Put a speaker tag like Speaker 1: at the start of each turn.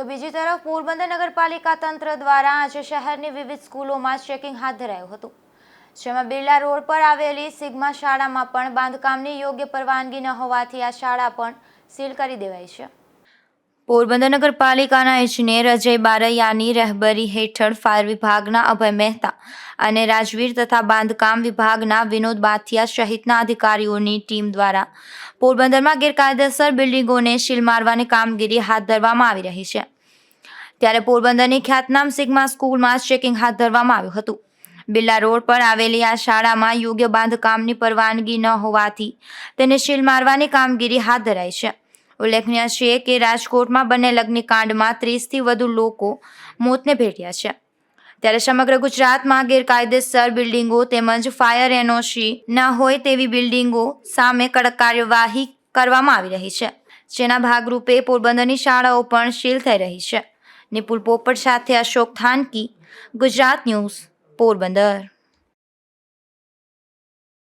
Speaker 1: તો બીજી તરફ પોરબંદર નગરપાલિકા તંત્ર દ્વારા આજે શહેરની વિવિધ સ્કૂલોમાં ચેકિંગ હાથ ધરાયું હતું, જેમાં બિરલા રોડ પર આવેલી સિગ્મા શાળામાં પણ બાંધકામની યોગ્ય પરવાનગી ન હોવાથી આ શાળા પણ સીલ કરી દેવાઈ છે. પોરબંદર નગરપાલિકાના ઇજનેર અજય બારૈયાની રહેબરી હેઠળ ફાયર વિભાગના અભય મહેતા અને રાજવીર તથા બાંધકામ વિભાગના વિનોદ બાથિયા સહિતના અધિકારીઓની ટીમ દ્વારા પોરબંદરમાં ગેરકાયદેસર બિલ્ડિંગોને સીલ મારવાની કામગીરી હાથ ધરવામાં આવી રહી છે. ત્યારે પોરબંદરની ખ્યાતનામ સિગ્મા સ્કૂલમાં ચેકિંગ હાથ ધરવામાં આવ્યું હતું. બિલ્લા રોડ પર આવેલી આ શાળામાં યોગ્ય બાંધકામની પરવાનગી ન હોવાથી તેને સીલ મારવાની કામગીરી હાથ ધરાઈ છે. ઉલ્લેખનીય છે કે રાજકોટમાં બંને લગ્નિકાંડમાં ત્રીસથી વધુ લોકો મોતને ભેટ્યા છે. ત્યારે સમગ્ર ગુજરાતમાં ગેરકાયદેસર બિલ્ડિંગો તેમજ ફાયર એનઓસી ના હોય તેવી બિલ્ડિંગો સામે કડક કાર્યવાહી કરવામાં આવી રહી છે. જેના ભાગરૂપે પોરબંદરની શાળાઓ પણ સીલ થઈ રહી છે. નિપુલ પોપટ સાથે અશોક થાનકી, ગુજરાત ન્યૂઝ, પોરબંદર.